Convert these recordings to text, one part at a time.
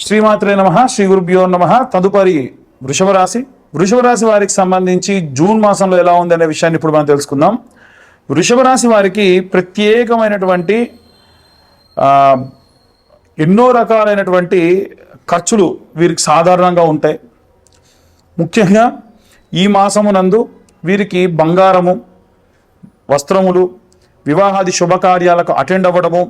శ్రీమాత్రే నమ శ్రీ గురుభ్యో నమ. తదుపరి వృషభరాశి. వృషభరాశి వారికి సంబంధించి జూన్ మాసంలో ఎలా ఉంది అనే విషయాన్ని ఇప్పుడు మనం తెలుసుకుందాం. వృషభరాశి వారికి ప్రత్యేకమైనటువంటి ఎన్నో రకాలైనటువంటి ఖర్చులు వీరికి సాధారణంగా ఉంటాయి. ముఖ్యంగా ఈ మాసమునందు వీరికి బంగారము వస్త్రములు వివాహాది శుభకార్యాలకు అటెండ్ అవ్వడము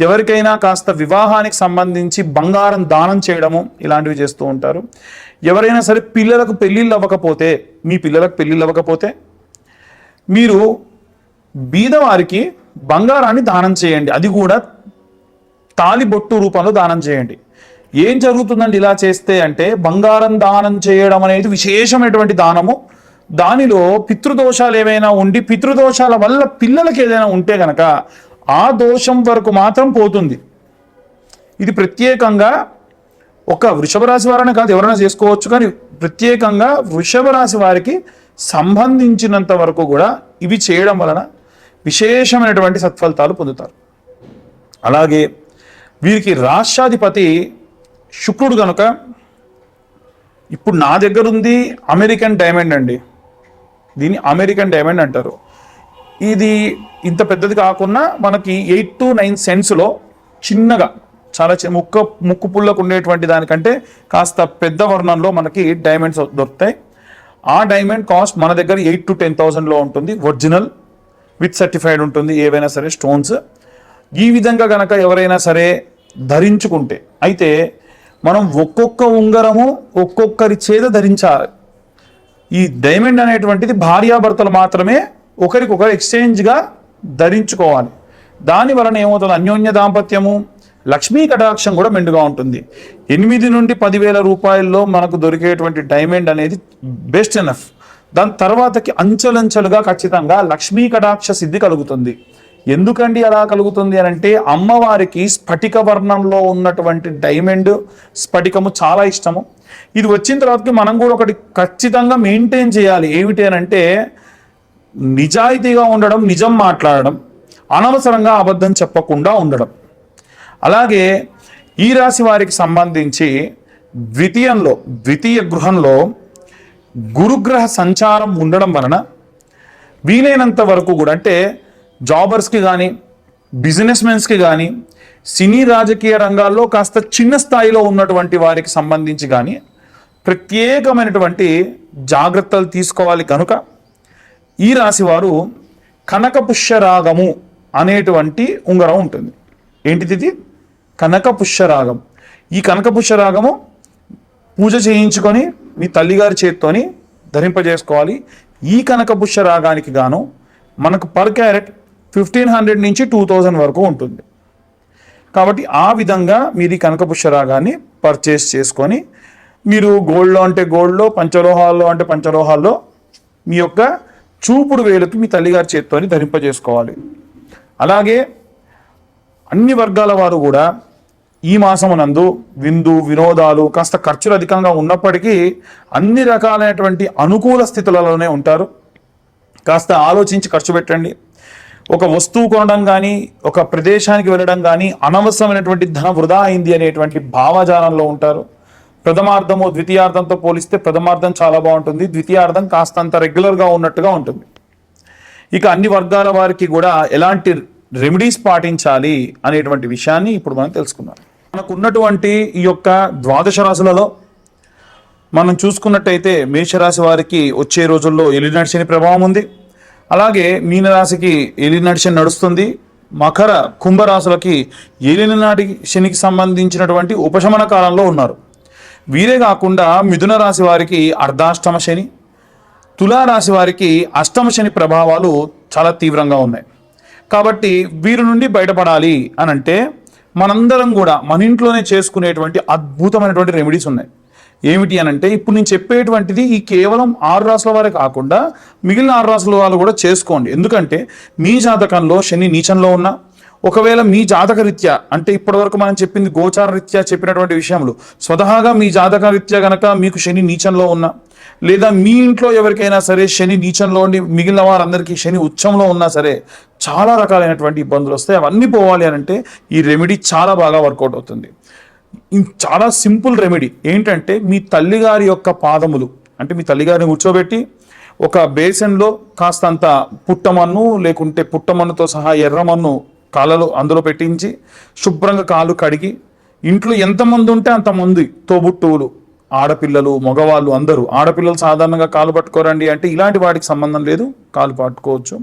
ఎవరికైనా కాస్త వివాహానికి సంబంధించి బంగారం దానం చేయడము ఇలాంటివి చేస్తూ ఉంటారు. ఎవరైనా సరే పిల్లలకు పెళ్ళిళ్ళు అవ్వకపోతే మీ పిల్లలకు పెళ్ళిళ్ళు అవ్వకపోతే మీరు బీదవారికి బంగారాన్ని దానం చేయండి. అది కూడా తాలిబొట్టు రూపంలో దానం చేయండి. ఏం జరుగుతుందండి ఇలా చేస్తే అంటే బంగారం దానం చేయడం అనేది విశేషమైనటువంటి దానము. దానిలో పితృదోషాలు ఏవైనా ఉండి పితృదోషాల వల్ల పిల్లలకి ఏదైనా ఉంటే గనక ఆ దోషం వరకు మాత్రం పోతుంది. ఇది ప్రత్యేకంగా ఒక వృషభ రాశి వారనే కాదు ఎవరైనా చేసుకోవచ్చు కానీ ప్రత్యేకంగా వృషభ రాశి వారికి సంబంధించినంత వరకు కూడా ఇవి చేయడం వలన విశేషమైనటువంటి సత్ఫలితాలు పొందుతారు. అలాగే వీరికి రాష్ట్రాధిపతి శుక్రుడు కనుక ఇప్పుడు నా దగ్గర ఉంది అమెరికన్ డైమండ్ అండి. దీన్ని అమెరికన్ డైమండ్ అంటారు. ఇది ఇంత పెద్దది కాకుండా మనకి ఎయిట్ టు నైన్ సెంట్స్లో చిన్నగా చాలా చి- ముక్క ముక్కు పుల్లకు ఉండేటువంటి దానికంటే కాస్త పెద్ద వర్ణంలో మనకి డైమండ్స్ దొరుకుతాయి. ఆ డైమండ్ కాస్ట్ మన దగ్గర ఎయిట్ టు టెన్ థౌసండ్లో ఉంటుంది. ఒరిజినల్ విత్ సర్టిఫైడ్ ఉంటుంది ఏవైనా సరే స్టోన్స్. ఈ విధంగా గనక ఎవరైనా సరే ధరించుకుంటే అయితే మనం ఒక్కొక్క ఉంగరము ఒక్కొక్కరి చేత ధరించాలి. ఈ డైమండ్ అనేటువంటిది భార్యాభర్తలు మాత్రమే ఒకరికొకరు ఎక్స్చేంజ్గా ధరించుకోవాలి. దాని వలన ఏమవుతుంది? అన్యోన్య దాంపత్యము లక్ష్మీ కటాక్షం కూడా మెండుగా ఉంటుంది. ఎనిమిది నుండి పదివేల రూపాయల్లో మనకు దొరికేటువంటి డైమండ్ అనేది బెస్ట్ ఎనఫ్. దాని తర్వాతకి అంచెలంచెలుగా ఖచ్చితంగా లక్ష్మీ కటాక్ష సిద్ధి కలుగుతుంది. ఎందుకండి అలా కలుగుతుంది అని అంటే అమ్మవారికి స్ఫటిక వర్ణంలో ఉన్నటువంటి డైమండ్ స్ఫటికము చాలా ఇష్టము. ఇది వచ్చిన తర్వాతకి మనం కూడా ఒకటి ఖచ్చితంగా మెయింటైన్ చేయాలి. ఏమిటి అని అంటే నిజాయితీగా ఉండడం నిజం మాట్లాడడం అనవసరంగా అబద్ధం చెప్పకుండా ఉండడం. అలాగే ఈ రాశి వారికి సంబంధించి ద్వితీయంలో ద్వితీయ గృహంలో గురుగ్రహ సంచారం ఉండడం వలన వీలైనంత వరకు కూడా అంటే జాబర్స్కి కానీ బిజినెస్ మెన్స్కి కానీ సినీ రాజకీయ రంగాల్లో కాస్త చిన్న స్థాయిలో ఉన్నటువంటి వారికి సంబంధించి కానీ ప్రత్యేకమైనటువంటి జాగ్రత్తలు తీసుకోవాలి కనుక ఈ రాశి వారు కనక అనేటువంటి ఉంగరం ఉంటుంది. ఏంటిది ఇది కనకపుష్యరాగం. ఈ కనకపుష్యరాగము పూజ చేయించుకొని మీ తల్లిగారి చేత్తోని ధరింపజేసుకోవాలి. ఈ కనక పుష్యరాగానికి గాను మనకు పర్ క్యారెట్ ఫిఫ్టీన్ హండ్రెడ్ నుంచి టూ థౌజండ్ వరకు ఉంటుంది. కాబట్టి ఆ విధంగా మీరు ఈ రాగాన్ని పర్చేస్ చేసుకొని మీరు గోల్డ్లో అంటే గోల్డ్లో పంచలోహాల్లో అంటే పంచలోహాల్లో మీ యొక్క చూపుడు వేలుకి మీ తల్లిగారి చేత్తోని ధరింపజేసుకోవాలి. అలాగే అన్ని వర్గాల వారు కూడా ఈ మాసమునందు విందు వినోదాలు కాస్త ఖర్చులు అధికంగా ఉన్నప్పటికీ అన్ని రకాలైనటువంటి అనుకూల స్థితులలోనే ఉంటారు. కాస్త ఆలోచించి ఖర్చు పెట్టండి. ఒక వస్తువు కొనడం కానీ ఒక ప్రదేశానికి వెళ్ళడం కానీ అనవసరమైనటువంటి ధన వృధా అయింది అనేటువంటి భావజాలంలో ఉంటారు. ప్రథమార్థము ద్వితీయార్థంతో పోలిస్తే ప్రథమార్థం చాలా బాగుంటుంది. ద్వితీయార్థం కాస్తంత రెగ్యులర్గా ఉన్నట్టుగా ఉంటుంది. ఇక అన్ని వర్గాల వారికి కూడా ఎలాంటి రెమెడీస్ పాటించాలి అనేటువంటి విషయాన్ని ఇప్పుడు మనం తెలుసుకున్నాం మనకు ఉన్నటువంటి ఈ యొక్క ద్వాదశ రాశులలో మనం చూసుకున్నట్టయితే మేషరాశి వారికి వచ్చే రోజుల్లో ఎలినాటి శని ప్రభావం ఉంది. అలాగే మీనరాశికి ఎలినాటి శని నడుస్తుంది. మకర కుంభరాశులకి ఏలినాటి శనికి సంబంధించినటువంటి ఉపశమన కాలంలో ఉన్నారు. వీరే కాకుండా మిథున రాశి వారికి అర్ధాష్టమ శని తులారాశి వారికి అష్టమ శని ప్రభావాలు చాలా తీవ్రంగా ఉన్నాయి. కాబట్టి వీరి నుండి బయటపడాలి అని అంటే మనందరం కూడా మన ఇంట్లోనే చేసుకునేటువంటి అద్భుతమైనటువంటి రెమెడీస్ ఉన్నాయి. ఏమిటి అని అంటే ఇప్పుడు నేను చెప్పేటువంటిది ఈ కేవలం ఆరు రాసుల వారే కాకుండా మిగిలిన ఆరు రాసుల వాళ్ళు కూడా చేసుకోండి. ఎందుకంటే మీ జాతకంలో శని నీచంలో ఉన్న ఒకవేళ మీ జాతక రీత్యా అంటే ఇప్పటివరకు మనం చెప్పింది గోచార రీత్యా చెప్పినటువంటి విషయంలో స్వతహాగా మీ జాతక రీత్యా గనక మీకు శని నీచంలో ఉన్నా లేదా మీ ఇంట్లో ఎవరికైనా సరే శని నీచంలో ఉండి మిగిలిన వారందరికీ శని ఉచ్చంలో ఉన్నా సరే చాలా రకాలైనటువంటి ఇబ్బందులు వస్తాయి. అవన్నీ పోవాలి అని అంటే ఈ రెమెడీ చాలా బాగా వర్కౌట్ అవుతుంది. చాలా సింపుల్ రెమెడీ. ఏంటంటే మీ తల్లిగారి యొక్క పాదములు అంటే మీ తల్లిగారిని కూర్చోబెట్టి ఒక బేసన్లో కాస్తంత పుట్టమన్ను లేకుంటే పుట్టమన్నుతో సహా ఎర్రమన్ను కాళ్ళలో అందులో పెట్టించి శుభ్రంగా కాలు కడిగి ఇంట్లో ఎంతమంది ఉంటే అంతమంది తోబుట్టువులు ఆడపిల్లలు మగవాళ్ళు అందరూ. ఆడపిల్లలు సాధారణంగా కాలు పట్టుకోరండి అంటే ఇలాంటి వాటికి సంబంధం లేదు. కాలు పట్టుకోవచ్చు.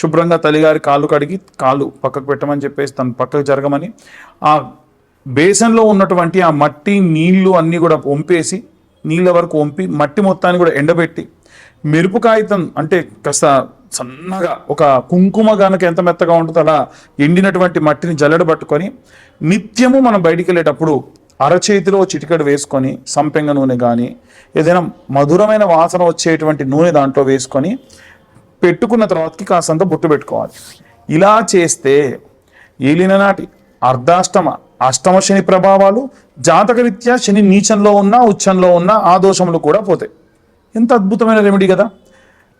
శుభ్రంగా తల్లిగారి కాలు కడిగి కాలు పక్కకు పెట్టమని చెప్పేసి తను పక్కకు జరగమని ఆ బేసన్లో ఉన్నటువంటి ఆ మట్టి నీళ్ళు అన్నీ కూడా వంపేసి నీళ్ళ వరకు వంపి మట్టి మొత్తాన్ని కూడా ఎండబెట్టి మెరుపు కాగితం అంటే కాస్త సన్నగా ఒక కుంకుమ గనక ఎంత మెత్తగా ఉంటుందో అలా ఎండినటువంటి మట్టిని జల్లెడ పట్టుకొని నిత్యము మనం బయటికి వెళ్ళేటప్పుడు అరచేతిలో చిటికెడు వేసుకొని సంపెంగ నూనె కానీ ఏదైనా మధురమైన వాసన వచ్చేటువంటి నూనె దాంట్లో వేసుకొని పెట్టుకున్న తర్వాతకి కాసంత బొట్టు పెట్టుకోవాలి. ఇలా చేస్తే ఏలిన నాటి అర్ధాష్టమ అష్టమ శని ప్రభావాలు జాతకరీత్యా శని నీచంలో ఉన్నా ఉచ్చంలో ఉన్నా ఆ దోషములు కూడా పోతాయి. ఎంత అద్భుతమైన రెమెడీ కదా.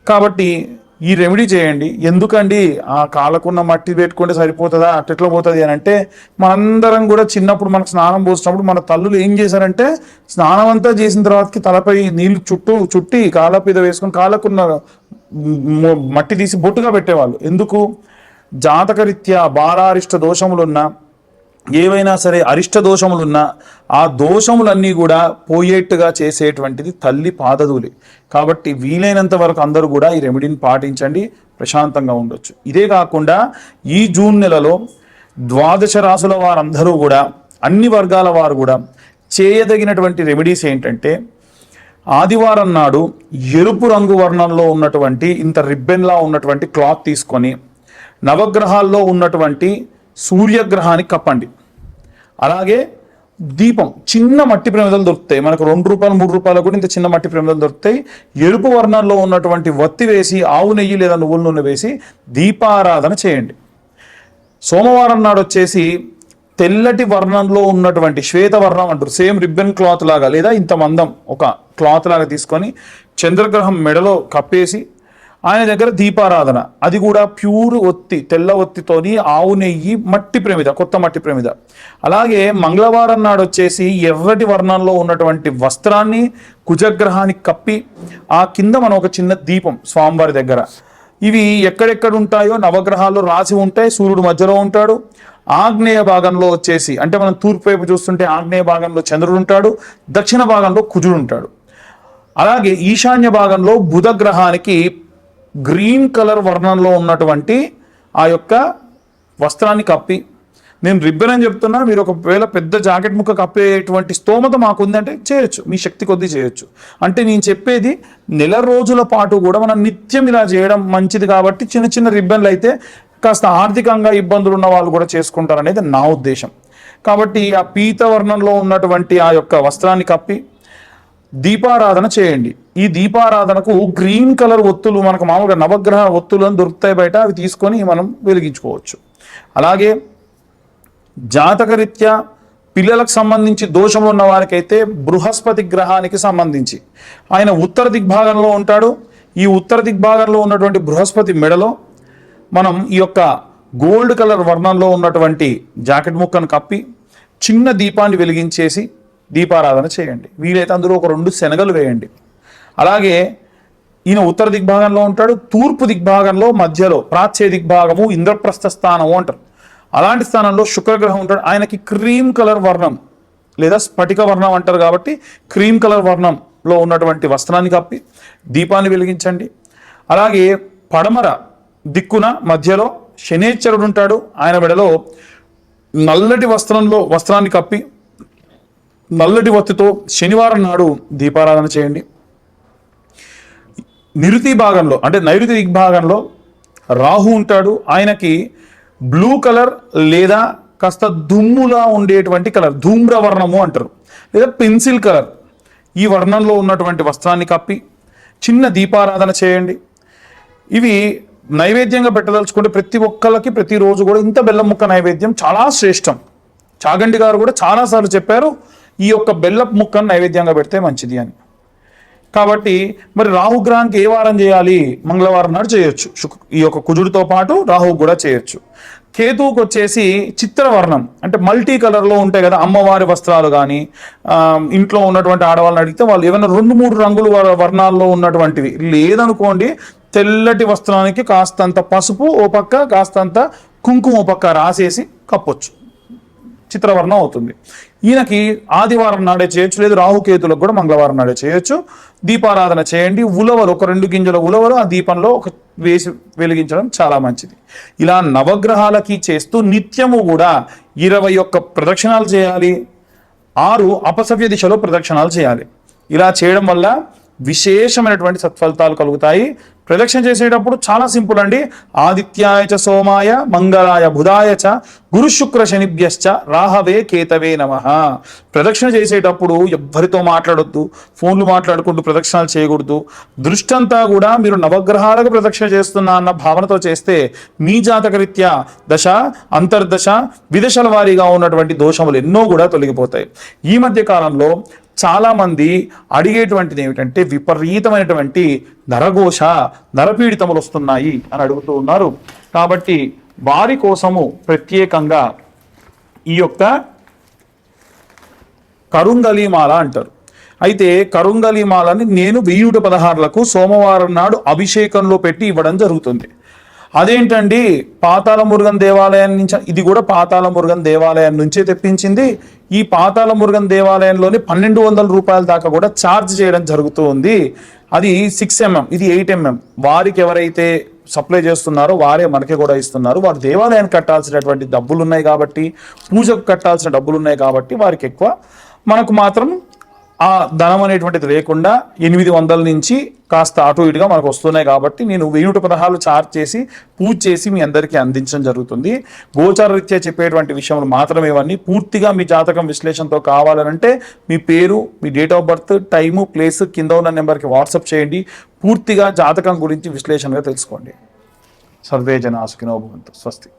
కాబట్టి ఈ రెమెడీ చేయండి. ఎందుకండి? ఆ కాలకున్న మట్టి పెట్టుకుంటే సరిపోతుందా? అట్టెట్లా పోతుంది అని అంటే మనందరం కూడా చిన్నప్పుడు మనకు స్నానం పోసినప్పుడు మన తల్లులు ఏం చేశారంటే స్నానం అంతా చేసిన తర్వాతకి తలపై నీళ్ళు చుట్టూ చుట్టి కాలపీద వేసుకొని కాళ్ళకున్న మట్టి తీసి బొట్టుగా పెట్టేవాళ్ళు. ఎందుకు? జాతకరీత్యా బాలారిష్ట దోషములున్నా ఏవైనా సరే అరిష్ట దోషములున్నా ఆ దోషములన్నీ కూడా పోయేట్టుగా చేసేటువంటిది తల్లి పాదధూలి కాబట్టి వీలైనంత వరకు అందరూ కూడా ఈ రెమెడీని పాటించండి ప్రశాంతంగా ఉండొచ్చు. ఇదే కాకుండా ఈ జూన్ నెలలో ద్వాదశ రాసుల వారందరూ కూడా అన్ని వర్గాల వారు కూడా చేయదగినటువంటి రెమెడీస్ ఏంటంటే ఆదివారం నాడు ఎరుపు రంగు వర్ణంలో ఉన్నటువంటి ఇంత రిబ్బెన్లా ఉన్నటువంటి క్లాత్ తీసుకొని నవగ్రహాల్లో ఉన్నటువంటి సూర్యగ్రహానికి కప్పండి. అలాగే దీపం చిన్న మట్టి ప్రమిదలు దొరుకుతాయి. మనకు రెండు రూపాయలు మూడు రూపాయలు కూడా ఇంత చిన్న మట్టి ప్రమిదలు దొరుకుతాయి. ఎరుపు వర్ణంలో ఉన్నటువంటి వత్తి వేసి ఆవు నెయ్యి లేదా నువ్వుల నూనె వేసి దీపారాధన చేయండి. సోమవారం నాడు వచ్చేసి తెల్లటి వర్ణంలో ఉన్నటువంటి శ్వేత వర్ణం అంటారు. సేమ్ రిబ్బన్ క్లాత్ లాగా లేదా ఇంత మందం ఒక క్లాత్ లాగా తీసుకొని చంద్రగ్రహం మెడలో కప్పేసి ఆయన దగ్గర దీపారాధన. అది కూడా ప్యూర్ ఒత్తి తెల్ల ఒత్తితోని ఆవు నెయ్యి మట్టి ప్రమిద కొత్త మట్టి ప్రమిద. అలాగే మంగళవారం నాడు వచ్చేసి ఎర్రటి వర్ణంలో ఉన్నటువంటి వస్త్రాన్ని కుజగ్రహానికి కప్పి ఆ కింద మనం ఒక చిన్న దీపం స్వామివారి దగ్గర. ఇవి ఎక్కడెక్కడ ఉంటాయో నవగ్రహాల్లో రాసి ఉంటాయి సూర్యుడు మధ్యలో ఉంటాడు. ఆగ్నేయ భాగంలో వచ్చేసి అంటే మనం తూర్పు వైపు చూస్తుంటే ఆగ్నేయ భాగంలో చంద్రుడు ఉంటాడు దక్షిణ భాగంలో కుజుడు ఉంటాడు. అలాగే ఈశాన్య భాగంలో బుధ గ్రహానికి గ్రీన్ కలర్ వర్ణంలో ఉన్నటువంటి ఆ యొక్క వస్త్రాన్ని కప్పి నేను రిబ్బన్ అని చెప్తున్నా మీరు ఒకవేళ పెద్ద జాకెట్ ముక్క కప్పేటువంటి స్తోమత మాకు ఉందంటే చేయొచ్చు మీ శక్తి కొద్దీ చేయొచ్చు. అంటే నేను చెప్పేది నెల రోజుల పాటు కూడా మనం నిత్యం ఇలా చేయడం మంచిది కాబట్టి చిన్న చిన్న రిబ్బన్లు అయితే కాస్త ఆర్థికంగా ఇబ్బందులు ఉన్న వాళ్ళు కూడా చేసుకుంటారు అనేది నా ఉద్దేశం. కాబట్టి ఆ పీత వర్ణంలో ఉన్నటువంటి ఆ యొక్క వస్త్రాన్ని కప్పి దీపారాధన చేయండి. ఈ దీపారాధనకు గ్రీన్ కలర్ ఒత్తులు మనకు మామూలుగా నవగ్రహ ఒత్తులు అని దొరుకుతాయి బయట అవి తీసుకొని మనం వెలిగించుకోవచ్చు. అలాగే జాతకరీత్యా పిల్లలకు సంబంధించి దోషములు ఉన్న వారికైతే బృహస్పతి గ్రహానికి సంబంధించి. ఆయన ఉత్తర దిగ్భాగంలో ఉంటాడు. ఈ ఉత్తర దిగ్భాగంలో ఉన్నటువంటి బృహస్పతి మెడలో మనం ఈ యొక్క గోల్డ్ కలర్ వర్ణంలో ఉన్నటువంటి జాకెట్ ముక్కను కప్పి చిన్న దీపాన్ని వెలిగించేసి దీపారాధన చేయండి. వీలైతే అందులో ఒక రెండు శనగలు వేయండి. అలాగే ఈయన ఉత్తర దిగ్భాగంలో ఉంటాడు తూర్పు దిగ్భాగంలో మధ్యలో ప్రాచ్య దిగ్భాగము ఇంద్రప్రస్థ స్థానము అంటారు. అలాంటి స్థానంలో శుక్రగ్రహం ఉంటాడు. ఆయనకి క్రీమ్ కలర్ వర్ణం లేదా స్ఫటిక వర్ణం అంటారు కాబట్టి క్రీమ్ కలర్ వర్ణంలో ఉన్నటువంటి వస్త్రాన్ని కప్పి దీపాన్ని వెలిగించండి. అలాగే పడమర దిక్కున మధ్యలో శనేశ్వరుడు ఉంటాడు. ఆయన మెడలో నల్లటి వస్త్రంలో వస్త్రాన్ని కప్పి నల్లటి వత్తితో శనివారం నాడు దీపారాధన చేయండి. నిరుతి భాగంలో అంటే నైరుతి దిగ్భాగంలో రాహు ఉంటాడు. ఆయనకి బ్లూ కలర్ లేదా కాస్త దుమ్ములా ఉండేటువంటి కలర్ ధూమ్ర వర్ణము అంటారు. లేదా పెన్సిల్ కలర్. ఈ వర్ణంలో ఉన్నటువంటి వస్త్రాన్ని కప్పి చిన్న దీపారాధన చేయండి. ఇవి నైవేద్యంగా పెట్టదలుచుకుంటే ప్రతి ఒక్కళ్ళకి ప్రతిరోజు కూడా ఇంత బెల్లం ముక్క నైవేద్యం చాలా శ్రేష్టం. చాగండి గారు కూడా చాలాసార్లు చెప్పారు ఈ యొక్క బెల్లపు ముక్కను నైవేద్యంగా పెడితే మంచిది అని. కాబట్టి మరి రాహుగ్రహానికి ఏ వారం చేయాలి? మంగళవారం నాడు చేయొచ్చు. ఈ యొక్క కుజుడితో పాటు రాహు కూడా చేయొచ్చు. కేతువుకి వచ్చేసి చిత్రవర్ణం అంటే మల్టీ కలర్లో ఉంటాయి కదా అమ్మవారి వస్త్రాలు కానీ ఇంట్లో ఉన్నటువంటి ఆడవాళ్ళని అడిగితే వాళ్ళు ఏమైనా రెండు మూడు రంగులు వర్ణాల్లో ఉన్నటువంటివి. లేదనుకోండి తెల్లటి వస్త్రానికి కాస్తంత పసుపు ఓ పక్క కాస్తంత కుంకుమ ఓ పక్క రాసేసి కప్పొచ్చు. చిత్రవర్ణం అవుతుంది. ఈయనకి ఆదివారం నాడే చేయొచ్చు లేదు రాహుకేతులకు కూడా మంగళవారం నాడే చేయొచ్చు. దీపారాధన చేయండి. ఉలవలు ఒక రెండు గింజల ఉలవలు ఆ దీపంలో ఒక వేసి వెలిగించడం చాలా మంచిది. ఇలా నవగ్రహాలకి చేస్తూ నిత్యము కూడా ఇరవై ఒక్క ప్రదక్షిణాలు చేయాలి. ఆరు అపసవ్య దిశలో ప్రదక్షిణాలు చేయాలి. ఇలా చేయడం వల్ల విశేషమైనటువంటి సత్ఫలితాలు కలుగుతాయి. ప్రదక్షిణ చేసేటప్పుడు చాలా సింపుల్ అండి. ఆదిత్యాయ చ సోమాయ మంగళాయ బుధాయ చ గురు శుక్ర శనిభ్యశ్చ రాహవే కేతవే నమ. ప్రదక్షిణ చేసేటప్పుడు ఎవ్వరితో మాట్లాడొద్దు. ఫోన్లు మాట్లాడుకుంటూ ప్రదక్షిణాలు చేయకూడదు. దృష్టంతా కూడా మీరు నవగ్రహాలకు ప్రదక్షిణ చేస్తున్నా అన్న భావనతో చేస్తే మీ జాతకరీత్యా దశ అంతర్దశ విదశల వారీగా ఉన్నటువంటి దోషములు ఎన్నో కూడా తొలగిపోతాయి. ఈ మధ్య కాలంలో చాలామంది అడిగేటువంటిది ఏమిటంటే విపరీతమైనటువంటి నరఘోష నరపీడితములు వస్తున్నాయి అని అడుగుతూ ఉన్నారు. కాబట్టి వారి కోసము ప్రత్యేకంగా ఈ యొక్క కరుంగలీమాల అంటారు. అయితే కరుంగలీమాలని నేను వెయ్యూట పదహారులకు సోమవారం నాడు అభిషేకంలో పెట్టి ఇవ్వడం జరుగుతుంది. అదేంటండి? పాతాళ మురుగన్ దేవాలయం నుంచి ఇది కూడా పాతాళ మురుగన్ దేవాలయం నుంచే తెప్పించింది. ఈ పాతాళ మురుగన్ దేవాలయంలోని పన్నెండు వందల రూపాయల దాకా కూడా ఛార్జ్ చేయడం జరుగుతూ ఉంది అది సిక్స్ ఎంఎం ఇది ఎయిట్ ఎంఎం వారికి ఎవరైతే సప్లై చేస్తున్నారో వారే మనకి కూడా ఇస్తున్నారు. వారు దేవాలయానికి కట్టాల్సినటువంటి డబ్బులు ఉన్నాయి కాబట్టి పూజకు కట్టాల్సిన డబ్బులు ఉన్నాయి కాబట్టి వారికి ఎక్కువ. మనకు మాత్రం ఆ ధనం అనేటువంటిది లేకుండా ఎనిమిది వందల నుంచి కాస్త అటు ఇటుగా మనకు వస్తున్నాయి కాబట్టి నేను వెయ్యి పదహారు చార్జ్ చేసి పూజ చేసి మీ అందరికీ అందించడం జరుగుతుంది. గోచార రీత్యా చెప్పేటువంటి విషయంలో మాత్రమే ఇవన్నీ పూర్తిగా మీ జాతకం విశ్లేషణతో కావాలనంటే మీ పేరు మీ date of birth time place కింద ఉన్న నెంబర్కి వాట్సాప్ చేయండి. పూర్తిగా జాతకం గురించి విశ్లేషణగా తెలుసుకోండి. సర్వే జన ఆసుకినోభవంతు స్వస్తి.